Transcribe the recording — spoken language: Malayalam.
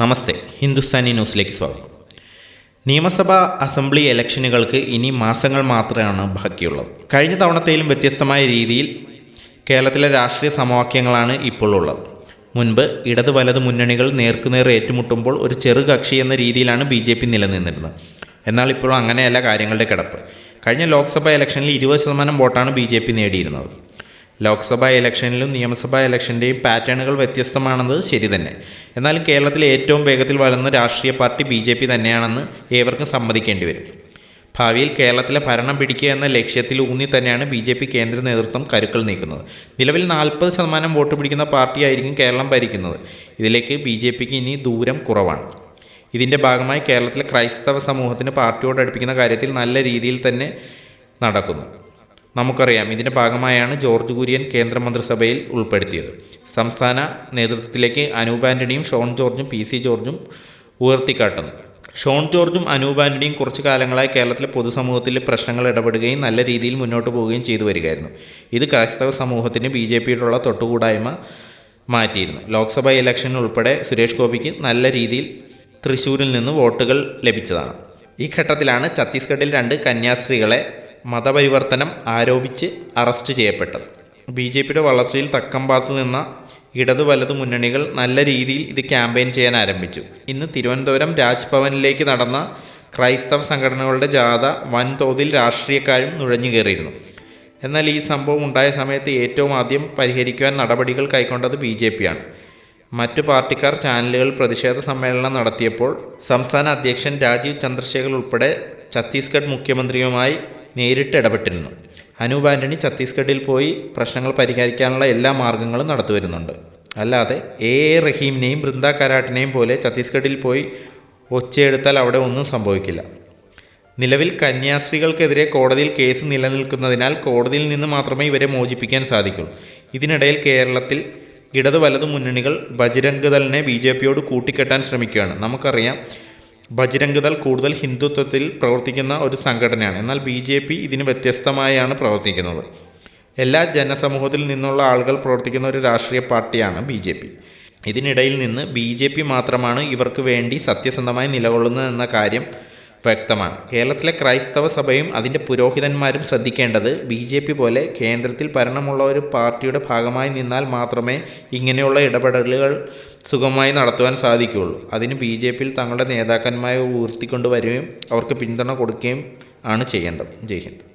നമസ്തേ ഹിന്ദുസ്ഥാനി ന്യൂസിലേക്ക് സ്വാഗതം. നിയമസഭാ അസംബ്ലി ഇലക്ഷനുകൾക്ക് ഇനി മാസങ്ങൾ മാത്രമാണ് ബാക്കിയുള്ളത്. കഴിഞ്ഞ തവണത്തേലും വ്യത്യസ്തമായ രീതിയിൽ കേരളത്തിലെ രാഷ്ട്രീയ സമവാക്യങ്ങളാണ് ഇപ്പോൾ ഉള്ളത്. മുൻപ് ഇടത് വലത് മുന്നണികൾ നേർക്കുനേർ ഏറ്റുമുട്ടുമ്പോൾ ഒരു ചെറു കക്ഷി എന്ന രീതിയിലാണ് ബി ജെ പി നിലനിന്നിരുന്നത്. എന്നാൽ ഇപ്പോൾ അങ്ങനെയല്ല കാര്യങ്ങളുടെ കിടപ്പ്. കഴിഞ്ഞ ലോക്സഭാ ഇലക്ഷനിൽ ഇരുപത് ശതമാനം വോട്ടാണ് ബി ജെ പി നേടിയിരുന്നത്. ലോക്സഭാ ഇലക്ഷനിലും നിയമസഭാ ഇലക്ഷന്റെയും പാറ്റേണുകൾ വ്യത്യസ്തമാണെന്നത് ശരി തന്നെ. എന്നാലും കേരളത്തിലെ ഏറ്റവും വേഗത്തിൽ വളർന്ന രാഷ്ട്രീയ പാർട്ടി ബി ജെ പി തന്നെയാണെന്ന് ഏവർക്കും സമ്മതിക്കേണ്ടി വരും. ഭാവിയിൽ കേരളത്തിലെ ഭരണം പിടിക്കുക എന്ന ലക്ഷ്യത്തിൽ ഊന്നി തന്നെയാണ് ബി ജെ പി കേന്ദ്ര നേതൃത്വം കരുക്കൾ നീക്കുന്നത്. നിലവിൽ നാൽപ്പത് ശതമാനം വോട്ട് പിടിക്കുന്ന പാർട്ടിയായിരിക്കും കേരളം ഭരിക്കുന്നത്. ഇതിലേക്ക് ബി ജെ പിക്ക് ഇനി ദൂരം കുറവാണ്. ഇതിന്റെ ഭാഗമായി കേരളത്തിലെ ക്രൈസ്തവ സമൂഹത്തിന് പാർട്ടിയോട് അടുപ്പിക്കുന്ന കാര്യത്തിൽ നല്ല രീതിയിൽ തന്നെ നടക്കുന്നു. നമുക്കറിയാം. ഇതിന്റെ ഭാഗമായാണ് ജോർജ് കുര്യൻ കേന്ദ്രമന്ത്രിസഭയിൽ ഉൾപ്പെടുത്തിയത്. സംസ്ഥാന നേതൃത്വത്തിലേക്ക് അനൂപ് ആന്റണിയും ഷോൺ ജോർജും പി സി ജോർജും ഉയർത്തിക്കാട്ടുന്നു. ഷോൺ ജോർജും അനൂപ് ആന്റണിയും കുറച്ചു കാലങ്ങളായി കേരളത്തിലെ പൊതുസമൂഹത്തിലെ പ്രശ്നങ്ങൾ ഇടപെടുകയും നല്ല രീതിയിൽ മുന്നോട്ട് പോവുകയും ചെയ്തു വരികയായിരുന്നു. ഇത് ക്രൈസ്തവ സമൂഹത്തിന് ബി ജെ പിയോടുള്ള തൊട്ടുകൂടായ്മ മാറ്റിയിരുന്നു. ലോക്സഭാ ഇലക്ഷനിൽ ഉൾപ്പെടെ സുരേഷ് ഗോപിക്ക് നല്ല രീതിയിൽ തൃശ്ശൂരിൽ നിന്ന് വോട്ടുകൾ ലഭിച്ചതാണ്. ഈ ഘട്ടത്തിലാണ് ഛത്തീസ്ഗഡിൽ രണ്ട് കന്യാസ്ത്രീകളെ മതപരിവർത്തനം ആരോപിച്ച് അറസ്റ്റ് ചെയ്യപ്പെട്ടത്. ബി ജെ പിയുടെ വളർച്ചയിൽ തക്കം പാത്തു നിന്ന ഇടതു വലതു മുന്നണികൾ നല്ല രീതിയിൽ ഇത് ക്യാമ്പയിൻ ചെയ്യാൻ ആരംഭിച്ചു. ഇന്ന് തിരുവനന്തപുരം രാജ്ഭവനിലേക്ക് നടന്ന ക്രൈസ്തവ സംഘടനകളുടെ ജാഥ വൻതോതിൽ രാഷ്ട്രീയക്കാരും നുഴഞ്ഞു കയറിയിരുന്നു. എന്നാൽ ഈ സംഭവം ഉണ്ടായ സമയത്ത് ഏറ്റവും ആദ്യം പരിഹരിക്കുവാൻ നടപടികൾ കൈക്കൊണ്ടത് ബി ജെ പിയാണ് മറ്റു പാർട്ടിക്കാർ ചാനലുകൾ പ്രതിഷേധ സമ്മേളനം നടത്തിയപ്പോൾ സംസ്ഥാന അധ്യക്ഷൻ രാജീവ് ചന്ദ്രശേഖർ ഉൾപ്പെടെ ഛത്തീസ്ഗഡ് മുഖ്യമന്ത്രിയുമായി നേരിട്ട് ഇടപെട്ടിരുന്നു. അനൂപ് ആന്റണി ഛത്തീസ്ഗഡിൽ പോയി പ്രശ്നങ്ങൾ പരിഹരിക്കാനുള്ള എല്ലാ മാർഗങ്ങളും നടത്തുവരുന്നുണ്ട് അല്ലാതെ എ എ റഹീമിനെയും ബൃന്ദ കരാട്ടിനെയും പോലെ ഛത്തീസ്ഗഡിൽ പോയി ഒച്ചയെടുത്താൽ അവിടെ ഒന്നും സംഭവിക്കില്ല. നിലവിൽ കന്യാസ്ത്രീകൾക്കെതിരെ കോടതിയിൽ കേസ് നിലനിൽക്കുന്നതിനാൽ കോടതിയിൽ നിന്ന് മാത്രമേ ഇവരെ മോചിപ്പിക്കാൻ സാധിക്കുള്ളൂ ഇതിനിടയിൽ കേരളത്തിൽ ഇടതു വലതു മുന്നണികൾ ബജരംഗ് ദളിനെ ബി ജെ പിയോട് കൂട്ടിക്കെട്ടാൻ ശ്രമിക്കുകയാണ്. നമുക്കറിയാം ബജരംഗ് ദൾ കൂടുതൽ ഹിന്ദുത്വത്തിൽ പ്രവർത്തിക്കുന്ന ഒരു സംഘടനയാണ്. എന്നാൽ ബി ജെ പി ഇതിന് വ്യത്യസ്തമായാണ് പ്രവർത്തിക്കുന്നത്. എല്ലാ ജനസമൂഹത്തിൽ നിന്നുള്ള ആളുകൾ പ്രവർത്തിക്കുന്ന ഒരു രാഷ്ട്രീയ പാർട്ടിയാണ് ബി ജെ പി. ഇതിനിടയിൽ നിന്ന് ബി ജെ പി മാത്രമാണ് ഇവർക്ക് വേണ്ടി സത്യസന്ധമായി നിലകൊള്ളുന്നതെന്ന കാര്യം വ്യക്തമാണ്. കേരളത്തിലെ ക്രൈസ്തവ സഭയും അതിന്റെ പുരോഹിതന്മാരും ശ്രദ്ധിക്കേണ്ടത് ബി ജെ പി പോലെ കേന്ദ്രത്തിൽ ഭരണമുള്ള ഒരു പാർട്ടിയുടെ ഭാഗമായി നിന്നാൽ മാത്രമേ ഇങ്ങനെയുള്ള ഇടപെടലുകൾ സുഖമായി നടത്തുവാൻ സാധിക്കുകയുള്ളൂ. അതിന് ബി ജെ പിയിൽ തങ്ങളുടെ നേതാക്കന്മാരെ ഉയർത്തിക്കൊണ്ടുവരികയും അവർക്ക് പിന്തുണ കൊടുക്കുകയും ആണ് ചെയ്യേണ്ടത്. ജയ് ഹിന്ദ്.